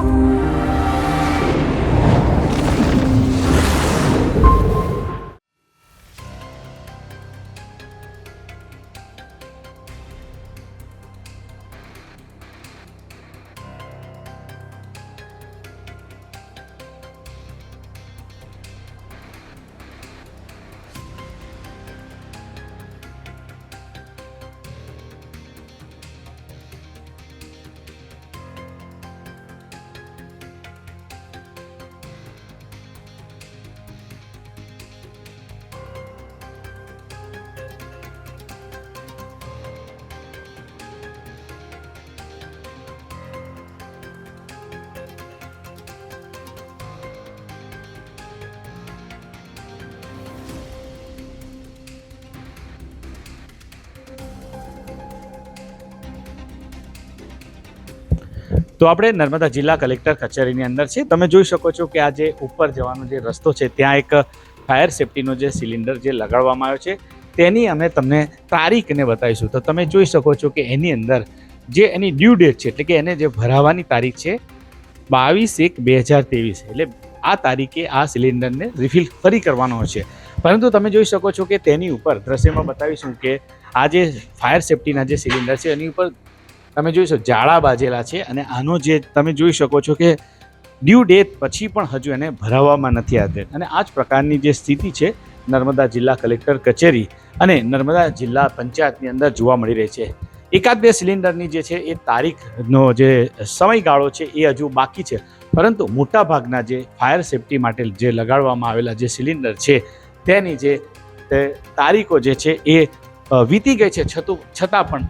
光。તો આપણે નર્મદા જિલ્લા કલેક્ટર કચેરીની અંદર છે તમે જોઈ શકો છો કે આ જે ઉપર જવાનો જે રસ્તો છે, ત્યાં એક ફાયર સેફટીનો જે સિલિન્ડર જે લગાડવામાં આવ્યો છે, તેની અમે તમને તારીખને બતાવીશું. તો તમે જોઈ શકો છો કે એની અંદર જે એની ડ્યુ ડેટ છે, એટલે કે એને જે ભરાવાની તારીખ છે, બાવીસ એક બે હજાર ત્રેવીસ. એટલે આ તારીખે આ સિલિન્ડરને રિફિલ ફરી કરવાનો છે. પરંતુ તમે જોઈ શકો છો કે તેની ઉપર દ્રશ્યમાં બતાવીશું કે આ જે ફાયર સેફટીના જે સિલિન્ડર છે, એની ઉપર તમે જોઈ શકો જાળા બાજેલા છે અને આનો જે તમે જોઈ શકો છો કે ડ્યુ ડેટ પછી પણ હજુ એને ભરાવવામાં નથી આવતી. અને આ જ પ્રકારની જે સ્થિતિ છે, નર્મદા જિલ્લા કલેક્ટર કચેરી અને નર્મદા જિલ્લા પંચાયતની અંદર જોવા મળી રહી છે. એકાદ બે સિલિન્ડરની જે છે, એ તારીખનો જે સમયગાળો છે, એ હજુ બાકી છે. પરંતુ મોટાભાગના જે ફાયર સેફટી માટે જે લગાડવામાં આવેલા જે સિલિન્ડર છે, તેની જે તારીખો જે છે, એ વીતી ગઈ છે. છતું, છતાં પણ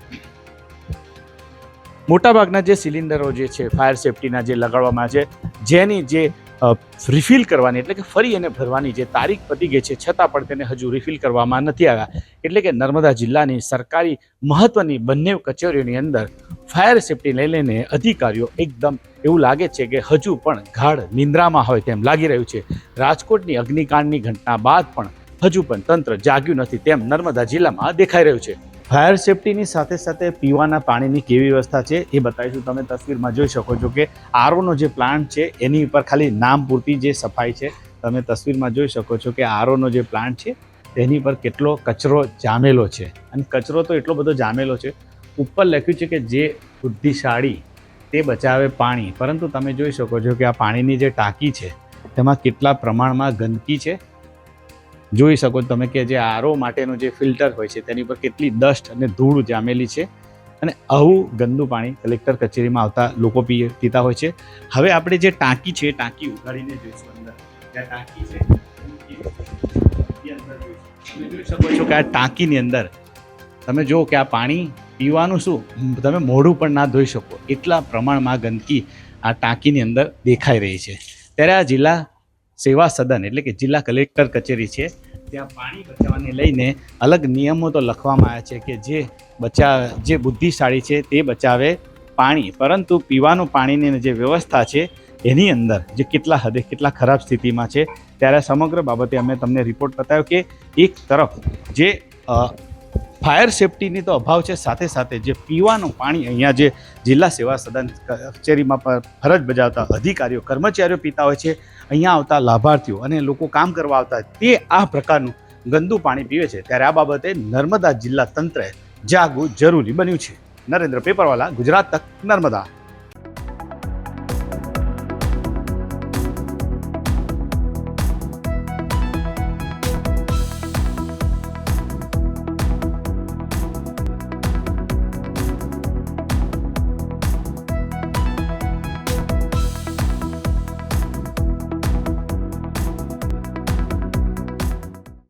મોટાભાગના જે સિલિન્ડરો જે છે ફાયર સેફટીના જે લગાડવામાં છે, જેની જે રિફિલ કરવાની, એટલે કે ફરી એને ભરવાની જે તારીખ પતી ગઈ છે, છતાં પણ તેને હજુ રિફિલ કરવામાં નથી આવ્યા. એટલે કે નર્મદા જિલ્લાની સરકારી મહત્વની બંને કચેરીઓની અંદર ફાયર સેફટી લઈ લઈને અધિકારીઓ એકદમ એવું લાગે છે કે હજુ પણ ગાઢ નિંદ્રામાં હોય તેમ લાગી રહ્યું છે. રાજકોટની અગ્નિકાંડની ઘટના બાદ પણ હજુ પણ તંત્ર જાગ્યું નથી તેમ નર્મદા જિલ્લામાં દેખાઈ રહ્યું છે. ફાયર સેફટીની સાથે સાથે પીવાના પાણીની કેવી વ્યવસ્થા છે એ બતાવીશું. તમે તસવીરમાં જોઈ શકો છો કે આરોનો જે પ્લાન્ટ છે, એની ઉપર ખાલી નામ પૂરતી જે સફાઈ છે, તમે તસવીરમાં જોઈ શકો છો કે આરઓનો જે પ્લાન્ટ છે તેની પર કેટલો કચરો જામેલો છે. અને કચરો તો એટલો બધો જામેલો છે, ઉપર લખ્યું છે કે જે બુદ્ધિશાળી તે બચાવે પાણી. પરંતુ તમે જોઈ શકો છો કે આ પાણીની જે ટાંકી છે, તેમાં કેટલા પ્રમાણમાં ગંદકી છે જોઈ શકો તમે કે જે આરો માટેનું જે ફિલ્ટર હોય છે, તેની પર કેટલી ડસ્ટ અને ધૂળ જામેલી છે. અને આવું ગંદુ પાણી કલેક્ટર કચેરીમાં આવતા લોકો પીએ પીતા હોય છે. હવે આપણે જે ટાંકી છે, ટાંકી ઉગાડીને જોઈશું અંદર. ટાંકી છે જોઈ શકો છો કે આ ટાંકીની અંદર તમે જુઓ કે આ પાણી પીવાનું શું, તમે મોઢું પણ ના ધોઈ શકો. એટલા પ્રમાણમાં ગંદકી આ ટાંકીની અંદર દેખાઈ રહી છે. ત્યારે આ જિલ્લા સેવા સદન એટલે કે જિલ્લા કલેક્ટર કચેરી છે. ત્યાં પાણી બચાવવાને લઈને અલગ નિયમો તો લખવામાં આવ્યા છે કે જે બચાવ જે બુદ્ધિશાળી છે તે બચાવે પાણી. પરંતુ પીવાનું પાણીની જે વ્યવસ્થા છે એની અંદર જે કેટલા હદે કેટલા ખરાબ સ્થિતિમાં છે, ત્યારે સમગ્ર બાબતે અમે તમને રિપોર્ટ બતાવ્યો કે એક તરફ જે ફાયર સેફટીની તો અભાવ છે. સાથે સાથે જે પીવાનું પાણી અહીંયા જે જિલ્લા સેવા સદન કચેરીમાં પણ ફરજ બજાવતા અધિકારીઓ, કર્મચારીઓ પીતા હોય છે. અહીંયા આવતા લાભાર્થીઓ અને લોકો કામ કરવા આવતા તે આ પ્રકારનું ગંદુ પાણી પીવે છે. ત્યારે આ બાબતે નર્મદા જિલ્લા તંત્રએ જાગવું જરૂરી બન્યું છે. નરેન્દ્ર પેપરવાલા, ગુજરાત તક, નર્મદા.